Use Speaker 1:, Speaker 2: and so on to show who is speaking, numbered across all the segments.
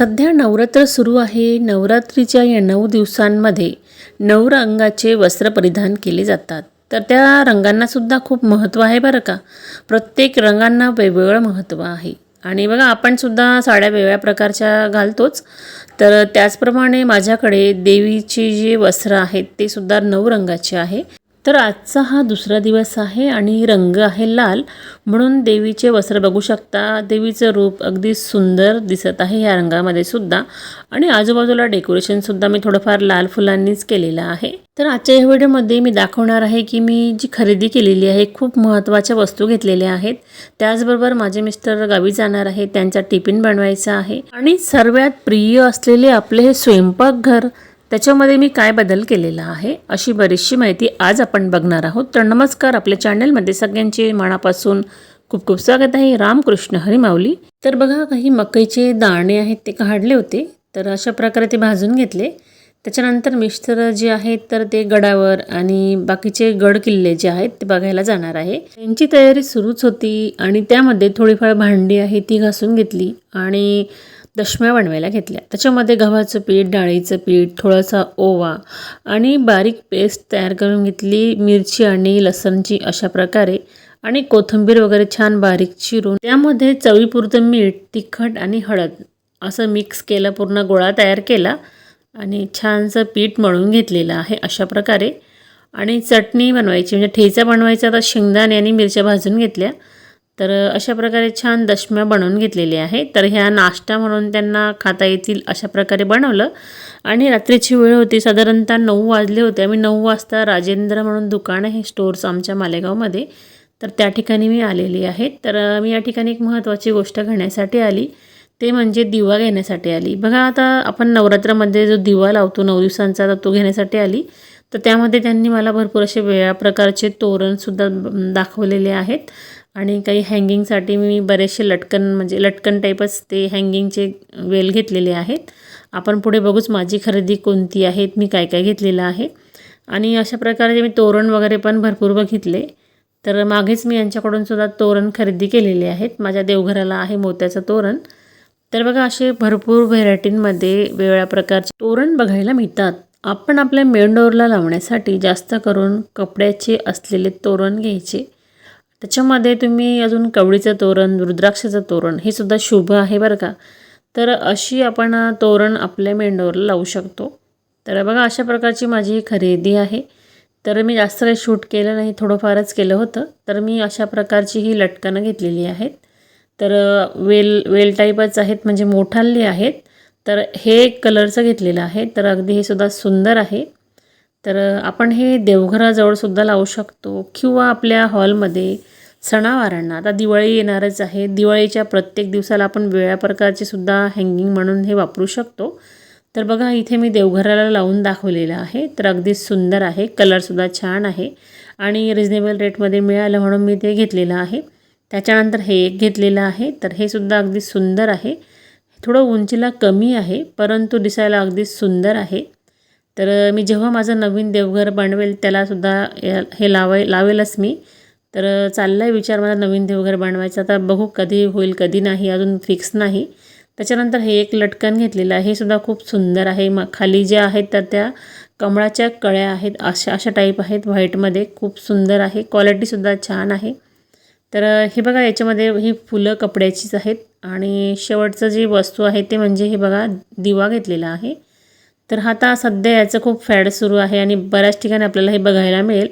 Speaker 1: सध्या नवरात्र सुरू आहे. नवरात्रीच्या या नऊ दिवसांमध्ये नऊ रंगाचे वस्त्र परिधान केले जातात. तर त्या रंगांनासुद्धा खूप महत्त्व आहे बरं का? प्रत्येक रंगांना वेगवेगळं महत्त्व आहे. आणि बघा आपण सुद्धा साड्या वेगळ्या प्रकारच्या घालतोच. तर त्याचप्रमाणे माझ्याकडे देवीची जी वस्त्र आहेत ते सुद्धा नऊ रंगाचे आहे. तर आजचा हा दुसरा दिवस आहे आणि रंग आहे लाल. म्हणून देवीचे वस्त्र बघू शकता. देवीचं रूप अगदी सुंदर दिसत आहे ह्या रंगामध्ये सुद्धा. आणि आजूबाजूला डेकोरेशनसुद्धा मी थोडंफार लाल फुलांनीच केलेलं आहे. तर आजच्या या व्हिडिओमध्ये मी दाखवणार आहे की मी जी खरेदी केलेली आहे खूप महत्त्वाच्या वस्तू घेतलेल्या आहेत. त्याचबरोबर माझे मिस्टर गावी जाणार आहे त्यांचा टिफिन बनवायचा आहे. आणि सर्वात प्रिय असलेले आपले हे स्वयंपाकघर त्याच्यामध्ये मी काय बदल केलेला आहे अशी बरीचशी माहिती आज आपण बघणार आहोत. तर नमस्कार आपल्या चॅनलमध्ये सगळ्यांचे मनापासून खूप खूप स्वागत आहे. रामकृष्ण हरीमाऊली. तर बघा काही मकईचे दाणे आहेत ते काढले होते तर अशा प्रकारे ते भाजून घेतले. त्याच्यानंतर मिस्टर जे आहेत तर ते गडावर आणि बाकीचे गड किल्ले जे आहेत ते बघायला जाणार आहे. त्यांची तयारी सुरूच होती आणि त्यामध्ये थोडीफार भांडी आहे ती घासून घेतली आणि दशम्या बनवायला घेतल्या. त्याच्यामध्ये गव्हाचं पीठ डाळीचं पीठ थोडासा ओवा आणि बारीक पेस्ट तयार करून घेतली. मिरची आणि लसणची अशा प्रकारे आणि कोथिंबीर वगैरे छान बारीक चिरून. त्यामध्ये चवीपुरतं मीठ तिखट आणि हळद असं मिक्स केलं पूर्ण गोळा तयार केला आणि छानसं पीठ मळून घेतलेलं आहे अशा प्रकारे. आणि चटणी बनवायची म्हणजे ठेचा बनवायचा आता शेंगदाणे आणि मिरच्या भाजून घेतल्या. तर अशा प्रकारे छान दशम्या बनवून घेतलेल्या आहे. तर ह्या नाश्ता म्हणून त्यांना खाता येतील अशा प्रकारे बनवलं. आणि रात्रीची वेळ होती. साधारणतः नऊ वाजले होते. आम्ही नऊ वाजता राजेंद्र म्हणून दुकान आहे. स्टोर्स आमच्या मालेगावमध्ये. तर त्या ठिकाणी मी आलेली आहे. तर मी या ठिकाणी एक महत्त्वाची गोष्ट घेण्यासाठी आली. ते म्हणजे दिवा घेण्यासाठी आली. बघा आता आपण नवरात्रामध्ये जो दिवा लावतो नऊ दिवसांचा तर तो घेण्यासाठी आली. तर त्यामध्ये त्यांनी मला भरपूर असे वेगळ्या प्रकारचे तोरणसुद्धा दाखवलेले आहेत. आणि काही हँगिंगसाठी मी बरेचसे लटकन म्हणजे लटकन टाईपच ते हँगिंगचे वेल घेतलेले आहेत. आपण पुढे बघूच माझी खरेदी कोणती आहेत मी काय काय घेतलेलं आहे. आणि अशा प्रकारे मी तोरण वगैरे पण भरपूर बघितले. तर मागेच मी यांच्याकडून सुद्धा तोरण खरेदी केलेले आहेत. माझ्या देवघराला आहे मोत्याचं तोरण. तर बघा असे भरपूर व्हेरायटींमध्ये वेगळ्या प्रकारचे तोरण बघायला मिळतात. आपण आपल्या मेन लावण्यासाठी जास्त करून कपड्याचे असलेले तोरण घ्यायचे. त्याच्यामध्ये तुम्ही अजून कवळीचं तोरण रुद्राक्षाचं तोरण हे सुद्धा शुभ आहे बरं का. तर अशी आपण तोरण आपल्या मेंढोरला लावू शकतो. तर बघा अशा प्रकारची माझी खरेदी आहे. तर मी जास्त काही शूट केलं नाही थोडंफारच केलं होतं. तर मी अशा प्रकारची ही लटकनं घेतलेली आहेत. तर वेल वेल टाईपच आहेत म्हणजे मोठाली आहेत. तर हे कलरचं घेतलेलं आहे. तर अगदी हे सुद्धा सुंदर आहे. तर आपण हे देवघराजवळसुद्धा लावू शकतो किंवा आपल्या हॉलमध्ये सणावारांना. आता दिवाळी येणारच आहे. दिवाळीच्या प्रत्येक दिवसाला आपण वेगळ्या प्रकारचे सुद्धा हँगिंग म्हणून हे वापरू शकतो. तर बघा इथे मी देवघराला लावून दाखवलेलं आहे. तर अगदी सुंदर आहे. कलरसुद्धा छान आहे. आणि रिजनेबल रेटमध्ये मिळालं म्हणून मी ते घेतलेलं आहे. त्याच्यानंतर हे एक घेतलेलं आहे. तर हे सुद्धा अगदी सुंदर आहे. थोडं उंचीला कमी आहे परंतु दिसायला अगदी सुंदर आहे. तर मी जेव्हा माझं नवीन देवघर बनवेल त्यालासुद्धा हे लावाय लावेलच मी. तर चालला आहे विचार मला नवीन देवघर बनवायचा. आता बघू कधी होईल कधी नाही अजून फिक्स नाही. त्याच्यानंतर हे एक लटकन घेतलेलं आहे हे सुद्धा खूप सुंदर आहे. मग खाली जे आहेत तर त्या कमळाच्या कळ्या आहेत अशा अशा टाईप आहेत. व्हाईटमध्ये खूप सुंदर आहे क्वालिटीसुद्धा छान आहे. तर हे बघा याच्यामध्ये ही फुलं कपड्याचीच आहेत. आणि शेवटचं जी वस्तू आहे ते म्हणजे हे बघा दिवा घेतलेला आहे. तर हा आता सध्या याचं खूप फॅड सुरू आहे आणि बऱ्याच ठिकाणी आपल्याला हे बघायला मिळेल.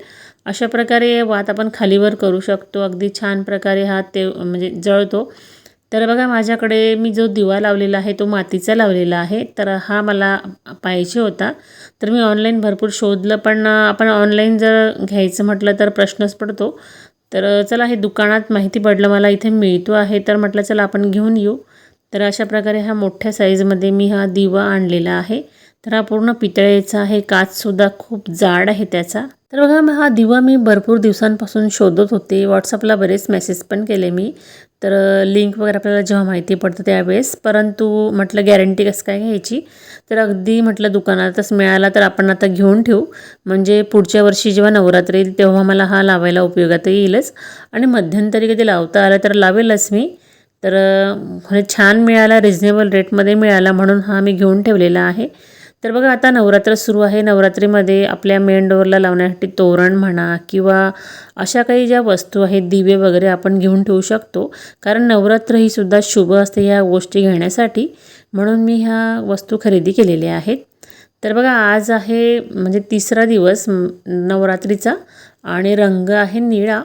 Speaker 1: अशा प्रकारे वात आपण खालीवर करू शकतो. अगदी छान प्रकारे हा ते म्हणजे जळतो. तर बघा माझ्याकडे मी जो दिवा लावलेला आहे तो मातीचा लावलेला आहे. तर हा मला पाहिजे होता. तर मी ऑनलाईन भरपूर शोधलं पण आपण ऑनलाईन जर घ्यायचं म्हटलं तर प्रश्नच पडतो. तर चला हे दुकानात माहिती पडलं मला इथे मिळतो आहे तर म्हटलं चला आपण घेऊन येऊ. तर अशा प्रकारे हा मोठ्या साईजमध्ये मी हा दिवा आणलेला आहे. तर हा पूर्ण पितळेचा आहे काचसुद्धा खूप जाड आहे त्याचा. तर बघा मग हा दिवा मी भरपूर दिवसांपासून शोधत होते. व्हॉट्सअपला बरेच मेसेज पण केले मी. तर लिंक वगैरे आपल्याला जेव्हा माहिती पडतं त्यावेळेस. परंतु म्हटलं गॅरंटी कसं काय घ्यायची? तर अगदी म्हटलं दुकानातच मिळाला तर आपण आता घेऊन ठेवू. म्हणजे पुढच्या वर्षी जेव्हा नवरात्र येईल तेव्हा मला हा लावायला उपयोगात येईलच. आणि मध्यंतरी कधी लावता आला तर लावेलच मी. तर म्हणजे छान मिळाला रिझनेबल रेटमध्ये मिळाला म्हणून हा मी घेऊन ठेवलेला आहे. तर बघा आता नवरात्र सुरू आहे. नवरात्रीमध्ये आपल्या मेन डोअरला लावण्यासाठी तोरण म्हणा किंवा अशा काही ज्या वस्तू आहेत दिवे वगैरे आपण घेऊन ठेवू शकतो. कारण नवरात्र ही सुद्धा शुभ असते ह्या गोष्टी घेण्यासाठी. म्हणून मी ह्या वस्तू खरेदी केलेल्या आहेत. तर बघा आज आहे म्हणजे तिसरा दिवस नवरात्रीचा. आणि रंग आहे निळा.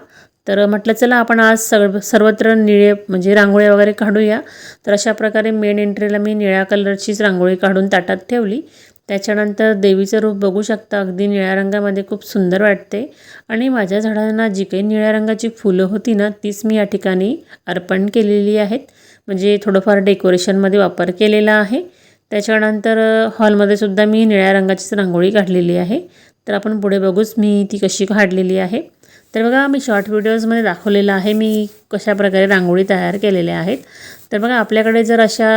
Speaker 1: तर म्हटलं चला आपण आज सग सर्वत्र निळे म्हणजे रांगोळ्या वगैरे काढूया. तर अशा प्रकारे मेन एंट्रीला मी निळ्या कलरचीच रांगोळी काढून ताटात ठेवली. त्याच्यानंतर देवीचं रूप बघू शकता अगदी निळ्या रंगामध्ये खूप सुंदर वाटते. आणि माझ्या झाडांना जी काही निळ्या रंगाची फुलं होती ना तीच मी या ठिकाणी अर्पण केलेली आहेत. म्हणजे थोडंफार डेकोरेशनमध्ये वापर केलेला आहे. त्याच्यानंतर हॉलमध्ये सुद्धा मी निळ्या रंगाचीच रांगोळी काढलेली आहे. तर आपण पुढे बघूच मी ती कशी काढलेली आहे. तर बघा मी शॉर्ट व्हिडिओजमध्ये दाखवलेलं आहे. मी कशा प्रकारे रांगोळी तयार केलेल्या आहेत. तर बघा आपल्याकडे जर अशा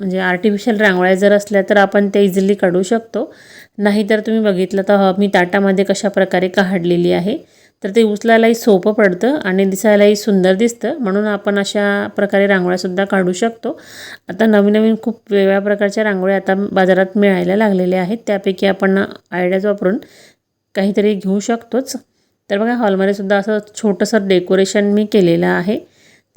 Speaker 1: म्हणजे आर्टिफिशियल रांगोळ्या जर असल्या तर आपण ते इझिली काढू शकतो. नाहीतर तुम्ही बघितलं तर मी ताटामध्ये कशा प्रकारे काढलेली आहे. तर ते उचलायलाही सोपं पडतं आणि दिसायलाही सुंदर दिसतं. म्हणून आपण अशा प्रकारे रांगोळ्यासुद्धा काढू शकतो. आता नवीन नवीन खूप वेगळ्या प्रकारच्या रांगोळ्या आता बाजारात मिळायला लागलेल्या आहेत. त्यापैकी आपण आयडियाज वापरून काहीतरी घेऊ शकतोच. तर बघा हॉलमध्ये सुद्धा असं छोटंसं डेकोरेशन मी केलेलं आहे.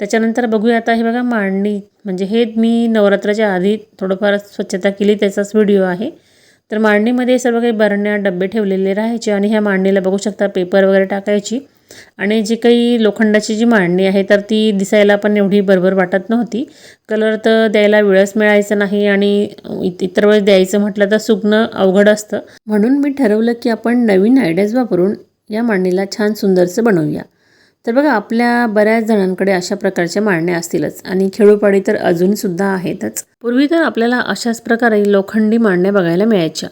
Speaker 1: त्याच्यानंतर बघूया आता हे बघा मांडणी. म्हणजे हे मी नवरात्राच्या आधी थोडंफार स्वच्छता केली त्याचाच व्हिडिओ आहे. तर मांडणीमध्ये सर्व काही बरण्या डबे ठेवलेले राहायचे आणि ह्या मांडणीला बघू शकता पेपर वगैरे टाकायची. आणि जी काही लोखंडाची जी मांडणी आहे तर ती दिसायला पण एवढी बरोबर वाटत नव्हती. कलर तर द्यायला वेळच मिळायचा नाही आणि इतर वेळेस द्यायचं म्हटलं तर सुकणं अवघड असतं. म्हणून मी ठरवलं की आपण नवीन आयडियाज वापरून या मांडणीला छान सुंदरसं बनवूया. तर बघा आपल्या बऱ्याच जणांकडे अशा प्रकारच्या मांडण्या असतीलच आणि खेळोपाडी तर अजूनसुद्धा आहेतच. पूर्वी तर आपल्याला अशाच प्रकारे लोखंडी मांडण्या बघायला मिळायच्या.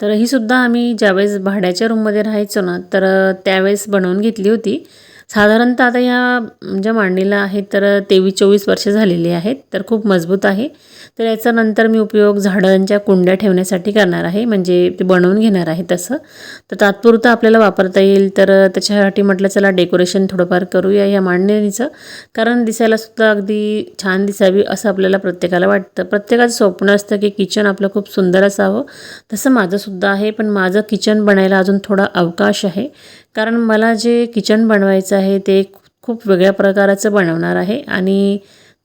Speaker 1: तर ही सुद्धा आम्ही ज्यावेळेस भाड्याच्या रूममध्ये राहायचो ना तर त्यावेळेस बनवून घेतली होती. साधारणतः आता ह्या ज्या मांडणीला आहेत तर तेवीस चोवीस वर्ष झालेली आहेत तर खूप मजबूत आहे. तर याचा नंतर मी उपयोग झाडांच्या कुंड्या ठेवण्यासाठी करणार आहे म्हणजे ते बनवून घेणार आहे तसं. तर तात्पुरतं आपल्याला वापरता येईल तर त्याच्यासाठी म्हटलं चला डेकोरेशन थोडंफार करूया या मांडणीचं. कारण दिसायलासुद्धा अगदी छान दिसावी असं आपल्याला प्रत्येकाला वाटतं. प्रत्येकाचं स्वप्न असतं की किचन आपलं खूप सुंदर असावं. तसं माझंसुद्धा आहे पण माझं किचन बनायला अजून थोडा अवकाश आहे. कारण मला जे किचन बनवायचं आहे ते खूप वेगळ्या प्रकाराचं बनवणार आहे आणि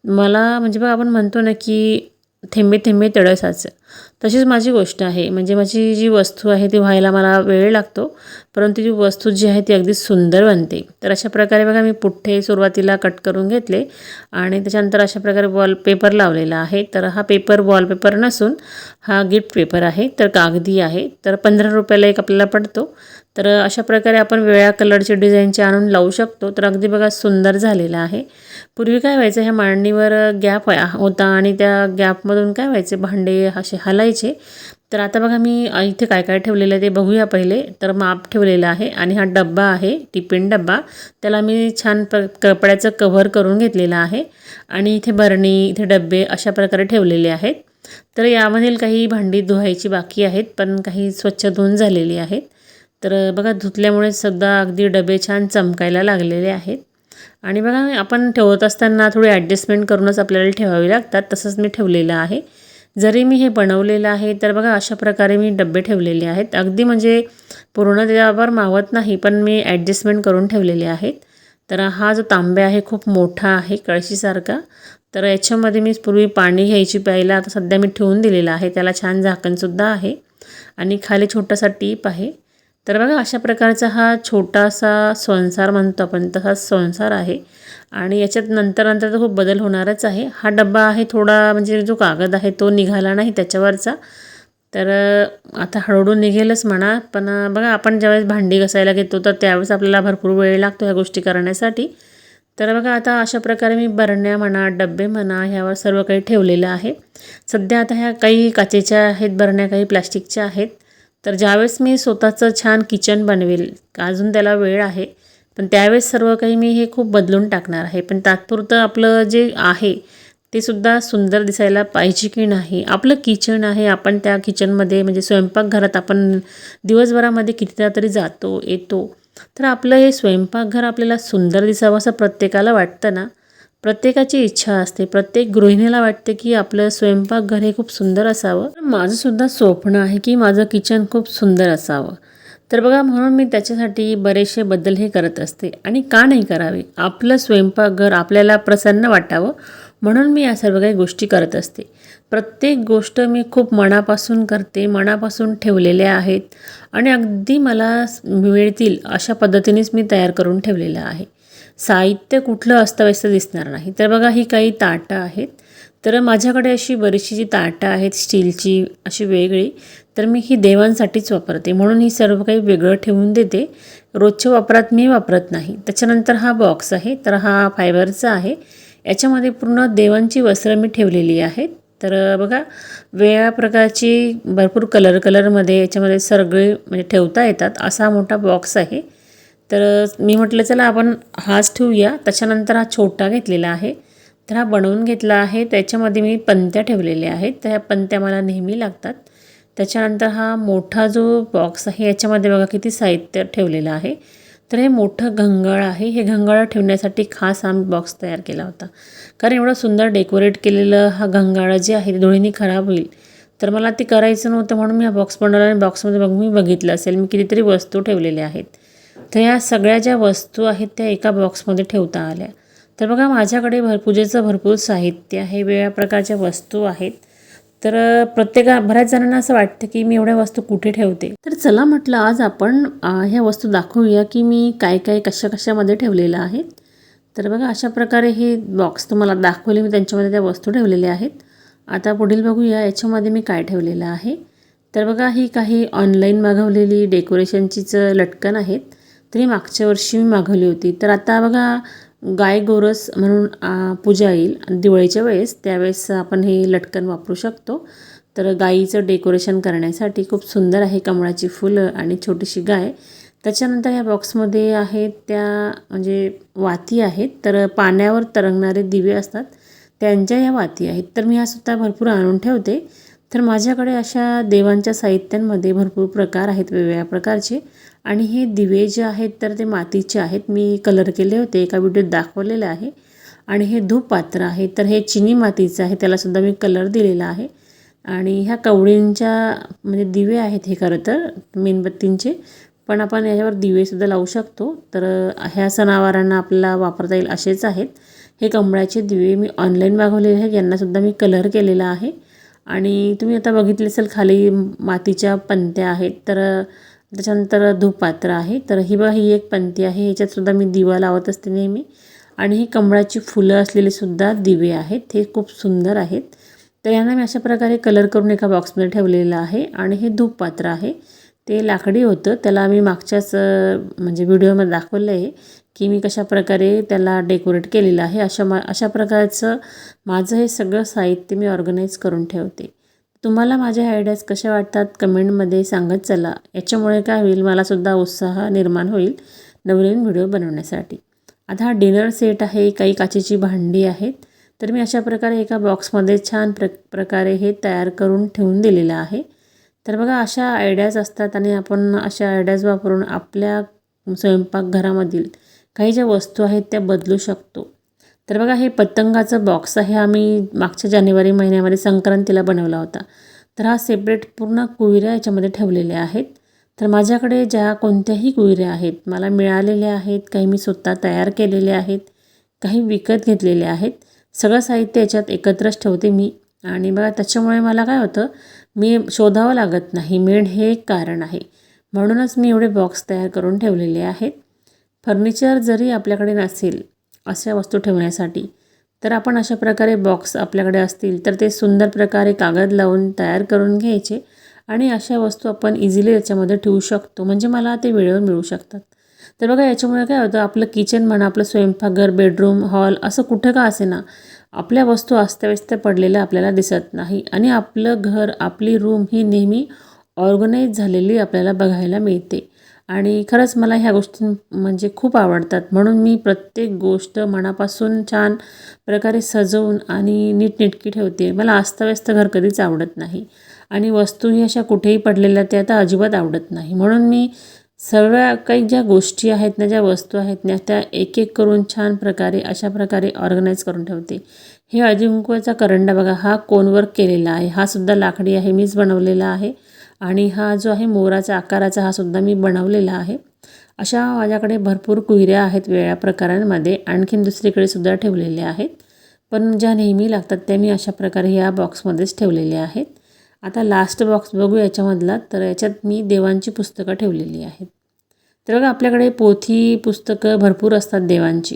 Speaker 1: मला म्हणजे बघा आपण म्हणतो ना की थेंबे थेंबे तळसाचं. तशीच माझी गोष्ट आहे. म्हणजे माझी जी वस्तू आहे ती व्हायला मला वेळ लागतो परंतु जी वस्तू जी आहे ती अगदी सुंदर बनते. तर अशा प्रकारे बघा मी पुठ्ठे सुरुवातीला कट करून घेतले आणि त्याच्यानंतर अशा प्रकारे वॉलपेपर लावलेला आहे. तर हा पेपर वॉलपेपर नसून हा गिफ्ट पेपर आहे. तर कागदी आहे. तर पंधरा रुपयाला एक आपल्याला पडतो. तर अशा प्रकारे आपण वेगळ्या कलरचे डिझाईनचे आणून लावू शकतो. तर अगदी बघा सुंदर झालेलं आहे. पूर्वी काय व्हायचं ह्या मांडणीवर गॅप होता आणि त्या गॅपमधून काय व्हायचे भांडे असे हलायचे. तर आता बघा मी इथे काय काय ठेवलेलं आहे ते बघूया पहिले. तर माप ठेवलेलं आहे आणि हा डब्बा आहे टिफिन डब्बा. त्याला मी छान प कपड्याचं कव्हर करून घेतलेलं आहे आणि इथे बरणी इथे डब्बे अशा प्रकारे ठेवलेले आहेत. तर यामधील काही भांडी धुवायची बाकी आहेत पण काही स्वच्छ धुवून झालेली आहेत. तर बघा धुतल्यामुळे सुद्धा अगदी डबे छान चमकायला लागलेले आहेत. आणि बघा आपण ठेवत असताना थोडी ॲडजस्टमेंट करूनच आपल्याला ठेवावी लागतात. तसंच मी ठेवलेलं आहे. जरी मी हे बनवलेलं आहे तर बघा अशा प्रकारे मी डबे ठेवलेले आहेत. अगदी म्हणजे पूर्ण त्यावर मावत नाही पण मी ॲडजस्टमेंट करून ठेवलेले आहेत. तर हा जो तांब्या आहे खूप मोठा आहे कळशीसारखा. तर याच्यामध्ये मी पूर्वी पाणी घ्यायची प्यायला आता सध्या मी ठेवून दिलेलं आहे. त्याला छान झाकणसुद्धा आहे. आणि खाली छोटासा टीप आहे. तर बघा अशा प्रकारचा हा छोटासा संसार म्हणतो आपण तसा संसार आहे. आणि याच्यात नंतर नंतर तर खूप बदल होणारच आहे. हा डब्बा आहे थोडा म्हणजे जो कागद आहे तो निघाला नाही त्याच्यावरचा. तर आता हळूहळू निघेलच म्हणा. पण बघा आपण ज्यावेळेस भांडी घसायला घेतो तर त्यावेळेस आपल्याला भरपूर वेळ लागतो ह्या गोष्टी करण्यासाठी. तर बघा आता अशा प्रकारे मी बरण्या म्हणा डब्बे म्हणा ह्यावर सर्व काही ठेवलेलं आहे. सध्या आता ह्या काही काचेच्या आहेत बरण्या काही प्लॅस्टिकच्या आहेत. तर ज्यावेळेस मी स्वतःचं छान किचन बनवेल अजून त्याला वेळ आहे पण त्यावेळेस सर्व काही मी हे खूप बदलून टाकणार आहे. पण तात्पुरतं आपलं जे आहे ते सुद्धा सुंदर दिसायला पाहिजे की नाही? आपलं किचन आहे आपण त्या किचनमध्ये म्हणजे स्वयंपाकघरात आपण दिवसभरामध्ये कितीदा तरी जातो येतो तर आपलं हे स्वयंपाकघर आपल्याला सुंदर दिसावं असं प्रत्येकाला वाटतं ना? प्रत्येकाची इच्छा असते. प्रत्येक गृहिणीला वाटते की आपलं स्वयंपाकघर हे खूप सुंदर असावं. माझंसुद्धा स्वप्न आहे की माझं किचन खूप सुंदर असावं. तर बघा म्हणून मी त्याच्यासाठी बरेचसे बदल हे करत असते. आणि का नाही करावे? आपलं स्वयंपाकघर आपल्याला प्रसन्न वाटावं. म्हणून मी या सर्व काही गोष्टी करत असते. प्रत्येक गोष्ट मी खूप मनापासून करते मनापासून ठेवलेल्या आहेत. आणि अगदी मला मिळतील अशा पद्धतीनेच मी तयार करून ठेवलेलं आहे. साहित्य कुठलं अस्तव्यस्त दिसणार नाही. तर बघा ही काही ताटं आहेत. तर माझ्याकडे अशी बरीचशी जी ताटं आहेत स्टीलची अशी वेगळी तर मी ही देवांसाठीच वापरते. म्हणून ही सर्व काही वेगळं ठेवून देते. रोजच्या वापरात मी वापरत नाही. त्याच्यानंतर हा बॉक्स आहे. तर हा फायबरचा आहे. याच्यामध्ये पूर्ण देवांची वस्त्रं मी ठेवलेली आहेत. तर बघा वेगळ्या प्रकारची भरपूर कलर कलरमध्ये याच्यामध्ये सगळे म्हणजे ठेवता येतात. असा मोठा बॉक्स आहे. तर मी म्हटलं चला आपण हाच ठेवूया. त्याच्यानंतर हा छोटा घेतलेला आहे. तर हा बनवून घेतला आहे. त्याच्यामध्ये मी पंत्या ठेवलेल्या आहेत. तर ह्या पंत्या मला नेहमी लागतात. त्याच्यानंतर हा मोठा जो बॉक्स आहे याच्यामध्ये बघा किती साहित्य ठेवलेलं आहे. तर हे मोठं घंगाळ आहे. हे घंगाळ ठेवण्यासाठी खास आम्ही बॉक्स तयार केला होता. कारण एवढं सुंदर डेकोरेट केलेलं हा घंगाळ जे आहे ते धुळीने खराब होईल. तर मला ते करायचं नव्हतं म्हणून मी हा बॉक्स बनवला आणि बॉक्समध्ये बघ मी बघितलं असेल. मी कितीतरी वस्तू ठेवलेल्या आहेत. तर या सगळ्या ज्या वस्तू आहेत त्या एका बॉक्समध्ये ठेवता आल्या. तर बघा माझ्याकडे भर पूजेचं भरपूर साहित्य आहे वेगळ्या प्रकारच्या वस्तू आहेत. तर प्रत्येका बऱ्याच जणांना असं वाटतं की मी एवढ्या वस्तू कुठे ठेवते? तर चला म्हटलं आज आपण ह्या वस्तू दाखवूया की मी काय काय कशा कशामध्ये ठेवलेलं आहे तर बघा अशा प्रकारे हे बॉक्स तुम्हाला दाखवले मी त्यांच्यामध्ये त्या वस्तू ठेवलेल्या आहेत. आता पुढील बघूया याच्यामध्ये मी काय ठेवलेलं आहे. तर बघा ही काही ऑनलाईन मागवलेली डेकोरेशनचीच लटकन आहेत. तरी मागच्या वर्षी मी मागवली होती. तर आता बघा गाय गोरस म्हणून पूजा येईल. दिवाळीच्या वेळेस त्यावेळेस आपण हे लटकन वापरू शकतो. तर गाईचं डेकोरेशन करण्यासाठी खूप सुंदर आहे कमळाची फुलं आणि छोटीशी गाय. त्याच्यानंतर या बॉक्समध्ये आहेत त्या म्हणजे वाती आहेत. तर पाण्यावर तरंगणारे दिवे असतात. त्यांच्या या वाती आहेत. तर मी ह्यासुद्धा भरपूर आणून ठेवते. तर माझ्याकडे अशा देवांच्या साहित्यांमध्ये भरपूर प्रकार आहेत वेगवेगळ्या प्रकारचे. आणि हे दिवे जे आहेत तर ते मातीचे आहेत. मी कलर केले होते एका व्हिडिओत दाखवलेलं आहे. आणि हे धूप पात्र आहे तर हे चिनी मातीचं आहे त्यालासुद्धा मी कलर दिलेला आहे. आणि ह्या कवडींच्या म्हणजे दिवे आहेत हे खरं तर मेणबत्तींचे पण आपण याच्यावर दिवेसुद्धा लावू शकतो. तर ह्या सणावारांना आपल्याला वापरता येईल असेच आहेत. हे कमळाचे दिवे मी ऑनलाईन मागवलेले आहेत यांनासुद्धा मी कलर केलेला आहे. आणि तुम्ही आता बघितले असेल खाली मातीच्या पंत्या आहेत तर त्याच्यानंतर धूपपात्र आहे. तर ही बघा ही एक पंती आहे. ह्याच्यातसुद्धा मी दिवा लावत असते नेहमी. आणि ही कमळाची फुलं असलेले सुद्धा दिवे आहेत. हे खूप सुंदर आहेत. तर यांना मी अशा प्रकारे कलर करून एका बॉक्समध्ये ठेवलेलं आहे. आणि हे धूपपात्र आहे. ते लाकडी होतं. त्याला मी मागच्याच म्हणजे व्हिडिओमध्ये दाखवलं आहे की मी कशा प्रकारे त्याला डेकोरेट केलेलं आहे. अशा मा अशा प्रकारचं माझं हे सगळं साहित्य मी ऑर्गनाईज करून ठेवते. तुम्हाला माझ्या आयडियाज कशा वाटतात कमेंटमध्ये सांगत चला. याच्यामुळे काय होईल मलासुद्धा उत्साह निर्माण होईल नवनवीन व्हिडिओ बनवण्यासाठी. आता हा डिनर सेट आहे काही काचेची भांडी आहेत. तर मी अशा प्रकारे एका बॉक्समध्ये छान प्र प्रकारे हे तयार करून ठेवून दिलेलं आहे. तर बघा अशा आयडियाज असतात आणि आपण अशा आयडियाज वापरून आपल्या स्वयंपाकघरामधील काही ज्या वस्तू आहेत त्या बदलू शकतो. तर बघा हे पतंगाचं बॉक्स आहे. आम्ही मागच्या जानेवारी महिन्यामध्ये संक्रांतीला बनवला होता. तर हा सेपरेट पूर्ण कुविऱ्या याच्यामध्ये ठेवलेल्या आहेत. तर माझ्याकडे ज्या कोणत्याही कुविऱ्या आहेत मला मिळालेल्या आहेत काही मी स्वतः तयार केलेल्या आहेत काही विकत घेतलेल्या आहेत सगळं साहित्य याच्यात एकत्रच ठेवते मी. आणि बघा त्याच्यामुळे मला काय होतं मी शोधावं लागत नाही. मेन हे एक कारण आहे. म्हणूनच मी एवढे बॉक्स तयार करून ठेवलेले आहेत. फर्निचर जरी आपल्याकडे नसेल अशा वस्तू ठेवण्यासाठी तर आपण अशा प्रकारे बॉक्स आपल्याकडे असतील तर ते सुंदर प्रकारे कागद लावून तयार करून घ्यायचे आणि अशा वस्तू आपण इझिली याच्यामध्ये ठेवू शकतो. म्हणजे मला ते वेळेवर मिळू शकतात. तर बघा याच्यामुळे काय होतं आपलं किचन म्हणा आपलं स्वयंपाकघर बेडरूम हॉल असं कुठं का असे ना आपल्या वस्तू अस्ताव्यस्त पडलेल्या आपल्याला दिसत नाही आणि आपलं घर आपली रूम ही नेहमी ऑर्गनाईज झालेली आपल्याला बघायला मिळते. आणि खरंच मला ह्या गोष्टी म्हणजे खूप आवडतात. म्हणून मी प्रत्येक गोष्ट मनापासून छान प्रकारे सजवून आणि नीटनेटकी ठेवते. मला अस्ताव्यस्त घर कधीच आवडत नाही. आणि वस्तूही अशा कुठेही पडलेल्या त्या आता अजिबात आवडत नाही. म्हणून मी सर्व काही ज्या गोष्टी आहेत ना ज्या वस्तू आहेत ना त्या एक एक करून छान प्रकारे अशा प्रकारे ऑर्गनाईज करून ठेवते. हे अजिंक्यचा करंडा बघा हा कोनवर्क केलेला आहे. हा सुद्धा लाकडी आहे मीच बनवलेला आहे. आणि हा जो आहे मोराचा आकाराचा हा सुद्धा मी बनवलेला आहे. अशा माझ्याकडे भरपूर कुहिऱ्या आहेत वेगळ्या प्रकारांमध्ये आणखीन दुसरीकडे सुद्धा ठेवलेल्या आहेत. पण ज्या नेहमी लागतात त्या मी अशा प्रकारे या बॉक्समध्येच ठेवलेल्या आहेत. आता लास्ट बॉक्स बघू याच्यामधला तर याच्यात मी देवांची पुस्तकं ठेवलेली आहेत. तर बघा आपल्याकडे पोथी पुस्तकं भरपूर असतात देवांची.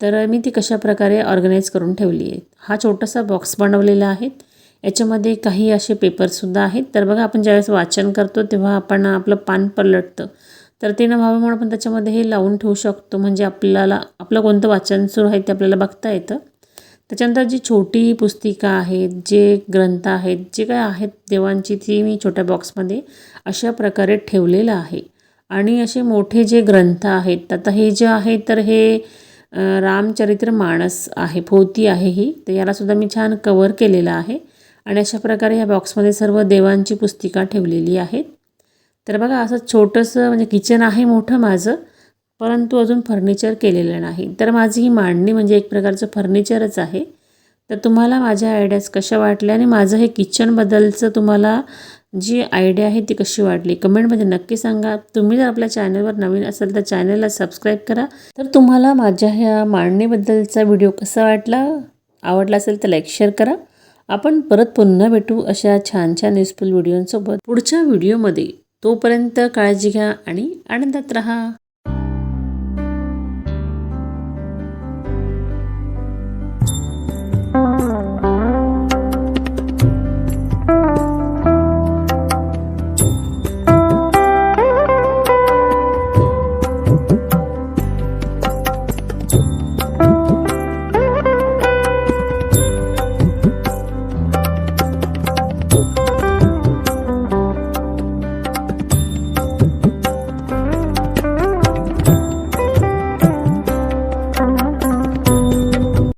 Speaker 1: तर मी ती कशा प्रकारे ऑर्गनाईज करून ठेवली आहे हा छोटासा बॉक्स बनवलेला आहे. याच्यामध्ये काही असे पेपर्ससुद्धा आहेत. तर बघा आपण ज्यावेळेस वाचन करतो तेव्हा आपण आपलं पान पलटतं. तर ते न व्हावं म्हणून आपण त्याच्यामध्ये हे लावून ठेवू शकतो. म्हणजे आपल्याला आपलं कोणतं वाचन सुरू आहे ते आपल्याला बघता येतं. त्याच्यानंतर जी छोटी पुस्तिका आहेत जे ग्रंथ आहेत जे काय आहेत देवांची ती मी छोट्या बॉक्समध्ये अशा प्रकारे ठेवलेलं आहे. आणि असे मोठे जे ग्रंथ आहेत आता हे जे आहे तर हे रामचरित्र माणस आहे भोवती आहे ही. तर यालासुद्धा मी छान कवर केलेलं आहे. आणि अशा प्रकारे ह्या बॉक्समध्ये सर्व देवांची पुस्तिका ठेवलेली आहेत. तर बघा असं छोटंसं म्हणजे किचन आहे मोठं माझं परंतु अजून फर्निचर केलेलं नाही. तर माझी ही मांडणी म्हणजे एक प्रकारचं फर्निचरच आहे. तर तुम्हाला माझ्या आयडियाज कशा वाटल्या आणि माझं हे किचनबद्दलचं तुम्हाला जी आयडिया आहे ती कशी वाटली? कमेंटमध्ये नक्की सांगा. तुम्ही जर आपल्या चॅनलवर नवीन असाल तर चॅनलला सबस्क्राईब करा. तर तुम्हाला माझ्या ह्या मांडणीबद्दलचा व्हिडिओ कसा वाटला? आवडला असेल तर लाईक शेअर करा. आपण परत पुन्हा भेटू अशा छान छान युजफुल व्हिडिओंसोबत पुढच्या व्हिडिओमध्ये तोपर्यंत काळजी घ्या आणि आनंदात राहा.